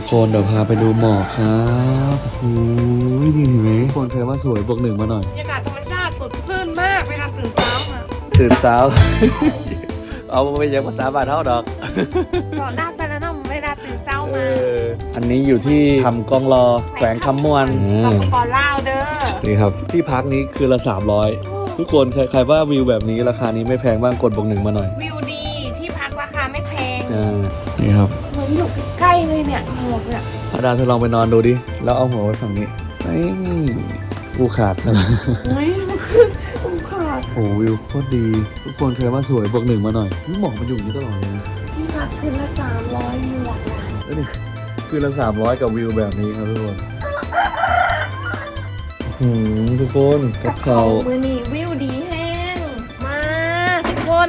ทุกคนเดี๋ยวพาไปดูหมอกครับโอ้โหนี่เห็นไหมทุกคนเคยว่าสวยบวกหนึ่งมาหน่อย บรรยากาศธรรมชาติสดชื่นมากเวลาตื่นเช้ามาตื่นเช้า เอาไปยังภาษาบาทเท่าดอก ก่อนหน้าไซแล้วน้องเวลาตื่นเช้าเอมาออันนี้อยู่ที่ทำกองรอแขวงคำมวนสปปลาวเด้อนี่ครับ ที่พักนี้คือละ 300 ทุกคนใครใครว่าวิวแบบนี้ราคานี้ไม่แพงบ้างกดบวกหนึ่งมาหน่อยวิวดีที่พักราคาไม่แพงอ่านี่ครับ เหมือนอยู่ใกล้ๆ เลยเนี่ยหมวกเนี่ยอาดาเธอลองไปนอนดูดิ แล้วเอาหัวไว้ฝั่งนี้นี่กูขาดซะแล้วเฮ้ยคุ้มค่าโอ้วิวโคตรดี ทุกคนเคยว่าสวยบวกหนึ่งมาหน่อยนี่หมอกมันอยู่อย่างนี้ตลอดเลยนะที่พักคืนละสามร้อยหมวกนะแล้วนี่คือละสามร้อยกับวิวแบบนี้ครับทุกคนอื้อหือทุกคนกับเขามือนี่วิวดีแห้ง มา ทุกคน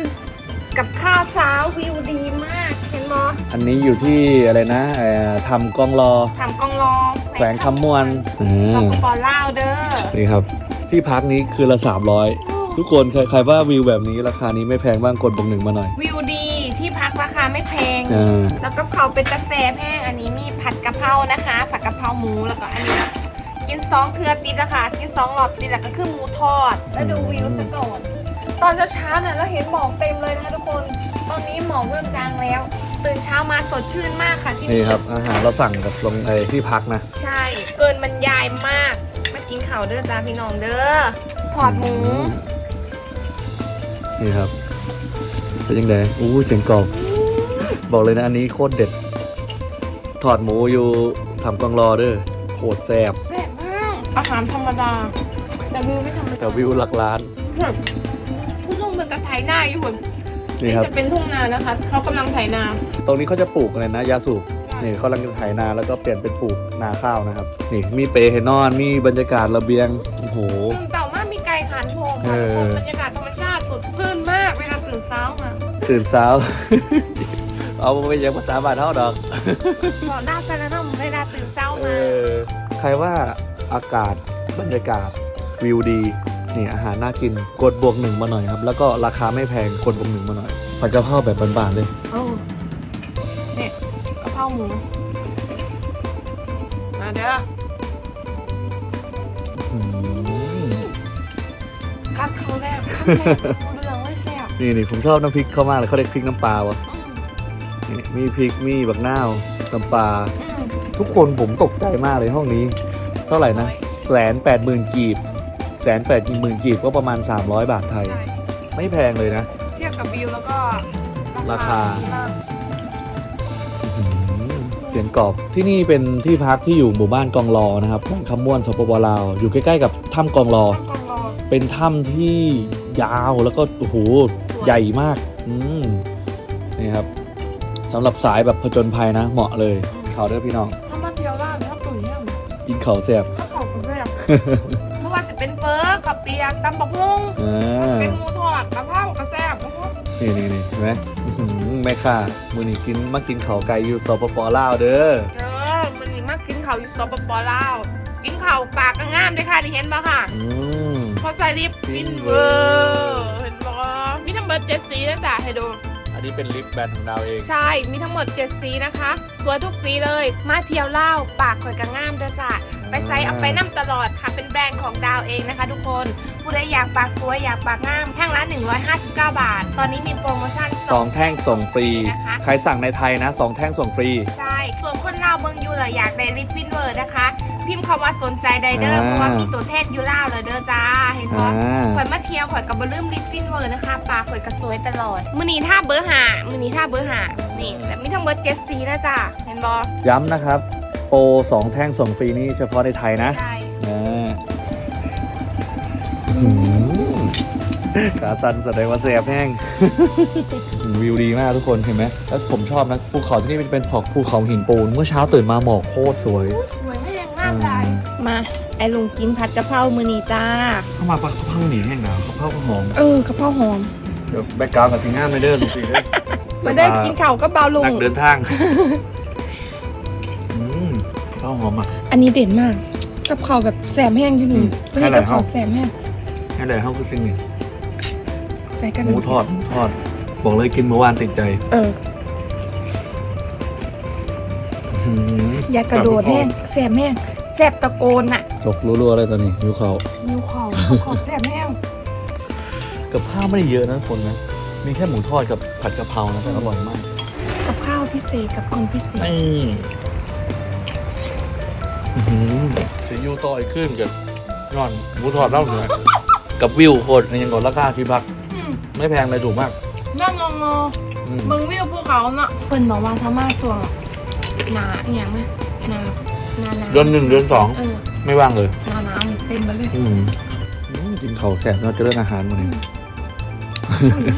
กับข้าวเช้าวิวดีมากเห็น มออันนี้อยู่ที่อะไรนะเอ่อทำกองรอ ทำกองรองแขวงคำมวนอืสมปปลาวเด้อนี่ครับ ที่พักนี้คือละสามร้อยทุกคนใครใครว่าวิวแบบนี้ราคานี้ไม่แพงบ้างกดบวกหนึ่งมาหน่อยวิวดีที่พักราคาไม่แพง อ่าแล้วก็เขาเป็นตะแซบแห้งอันนี้มีผัดกะเพรานะคะ ผัดกะเพราหมูแล้วก็อันนี้ กินซองเทือติดแล้วค่ะกินซองหลอดติดแล้วก็คือหมูทอด แล้วดูวิวซะก่อน ตอนเช้าๆเนี่ยเราเห็นหมอกเต็มเลยนะคะทุกคนตอนนี้ ตื่นเช้ามาสดชื่นมากค่ะที่นี่นี่ครับอาหารเราสั่งกับลงไอ้ที่พักนะ ใช่ เกินบรรยายมาก มากินข่าวเด้อจ้าพี่น้องเด้อทอดหมูนี่ครับเป็นยังไงอู้เสียงกรอบ บอกเลยนะอันนี้โคตรเด็ด ถอดหมูอยู่ทำกองรอเด้อโคตรแซ่บแซ่บมากอาหารธรรมดา แต่วิวไม่ธรรมดาแต่วิวหลักล้านคุณลุงเป็นกระไถนาอยู่เหมือน นี่ครับ จะเป็นทุ่งนานะคะเขากำลังไถนา ตรงนี้เขาจะปลูกอะไรนะยาสูบนี่เขากำลังจะไถนาแล้วก็เปลี่ยนเป็นปลูกนาข้าวนะครับ นี่มีเปรย์ให้นอนมีบรรยากาศระเบียงโอ้โห ตื่นเช้ามากมีไก่ขันโชงเอค่ะอทุกคนบรรยากาศธรรมชาติสดชื่นมากเวลาตื่นเช้ามาตื่นเช้า เอาไปยังภาษาบาทเท่าดอก ก่อนหน้าไซแล้วน้องเวลาตื่นเช้าเอมาอ ใครว่าอากาศบรรยากาศวิวดี นี่อาหารน่ากินกดบวกหนึ่งมาหน่อยครับ แล้วก็ราคาไม่แพงกดบวกหนึ่งมาหน่อยผัดกะเพราแบบบานๆเลยโอ้เนี่ยกะเพราหมูมาเด้ออืมกัดครั้งแรกครั้งแรกรู้เรื่องเลยแซ่บนี่นี่ผมชอบน้ำพริกเขามากเลยเขาเรียกพริกน้ำปลาวะอืมนี่มีพริกมีบักนาวน้ำปลาอืมทุกคนผมตกใจมากเลยห้องนี้ เท่าไหร่นะแสนแปดหมื่นกีบ แสนแปดหมื่นกีบก็ประมาณ 300 บาทไทย ใช่ไม่แพงเลยนะ เทียบกับวิวแล้วก็ราคา ดีมากอื้อหือเสียงกรอบที่นี่เป็นที่พักที่อยู่หมู่บ้านกองรอนะครับแขวงคำม่วนสปปลาว อยู่ใกล้ๆกับถ้ำกองรอกองรอเป็นถ้ำที่ยาวแล้วก็โอ้โหใหญ่มาก อืมนี่ครับสำหรับสายแบบผจญภัยนะ เหมาะเลยเขาเด้อพี่น้อง ถ้ามาเที่ยวร้านถ้าตุ๋ยเนี่ยกินเขาแซ่บถ้าเขาคุณแซ่ ร์กับเปียกตำบักฮุ้งอ่าเป็นหมูทอดกะเพรากระแซ่บโอ้โหนี่นี่นี่เห็นไหมอื้อหือแม่ค่ามือนี้กินมากินเขาไก่อยู่สปปลาวเด้อเออมันนี่มากินข้าวอยู่สปปลาวกินข้าวปากก็งามเลยค่ะนี่เห็นปะค่ะ อืม พอใส่ลิปฟินเวอร์เห็นปะมีทั้งหมดเจ็ดสีนะจ๊ะให้ดู อันนี้เป็นลิปแบนของดาวเอง ใช่ มีทั้งหมด 7 สีนะคะ สวยทุกสีเลย มาเที่ยวเล่าวปากข่อยกระง่ามเด้อจ้ะ ไปไซส์เอาไปน้ำตลอดค่ะ เป็นแบรนด์ของดาวเองนะคะ ทุกคนผู้ใดอยากปากสวยอยากปากงามแท่งละ159 บาท ตอนนี้มีโปรโมชั่นสองแท่งส่งฟรี นะคะ ใครสั่งในไทยนะสองแท่งส่งฟรี ใช่ส่วนคนลาวเบิงอยูเหรออยากได้ลิปฟินเวอร์นะคะ พิมพ์คำว่าสนใจไดเดอร์อ่า เพราะว่ามีตัวแทนอยูล่าวเลยเด้อจ้าเห็นปะอ่าข่อยมาเที่ยวข่อยกับบลืมลิปฟินเวอร์นะคะปากข่อยกระสวยตลอดมือนี้ท่าเบอร์หามือนี้ท่าเบอร์หานี่และมีทั้งหมดเจ็ดสีนะจ๊ะเห็นบอย้ำนะครับ โปรสองแท่งส่งฟรีนี่เฉพาะในไทยนะใช่อ่าอื้อหือขาสั้นแสดงว่าแสบแห้ง วิวดีมากทุกคนเห็นไหมแล้วผมชอบนะภูเขาที่นี่เป็นภูภูเขาหินปูน เมื่อเช้าตื่นมาหมอกโคตรสวย สวยแห้งมากเลยมาไอลุงกินผัดกะเพรามือนี้จ้าเข้ามาปะข้าวหนีแห้งหนาวข้าวหอมเออกะเพราหอมเดี๋ยวแบ็กกราวด์กับสีงามไม่เด้อลูกสิเด้อมาได้กินข้าวก็เบาลุงนักเดินทางอืมข้าวหอมอะ อันนี้เด่นมาก กับข้าวแบบแสมแห้งอยู่นี่อืมไม่ได้กับข้าวให้อะไรแสมแห้งนี่แหละข้าวคือสิ่งหนึ่งใส่กันหมูทอดหมูทอด บอกเลยกินเมื่อวานติดใจ เออหืหืออย่ากระโดดแห้งแสบแห้งแสบตะโกนน่ะจกรัวๆเลยตอนนี้ยูเขานิ้วเขาเขาแสบแห้งกับข้าวไม่ได้เยอะนะทุกคนนะ มีแค่หมูทอดกับผัดกะเพรานะแต่อร่อยมาก กับข้าวพิเศษกับคนพิเศษ นี่จะยูต่อยขึ้นกับนอนหมูทอดเล่าเหนือกับวิวโคตรยังกดราคาที่พัก ไม่แพงเลยถูกมากนั่งงงอืมมึงวิวภูเขาเนาะเพิ่นบอกว่าถ้ามาช่วงหนาอหย่างไหมหนาหนาหนาเดือนหนึ่งเดือนสองเออไม่ว่างเลย หนาหนาวเต็มไปเลยอืมอืมกินข้าวแสบเราจะเล่นอาหารวันนี้เอาเนี่ย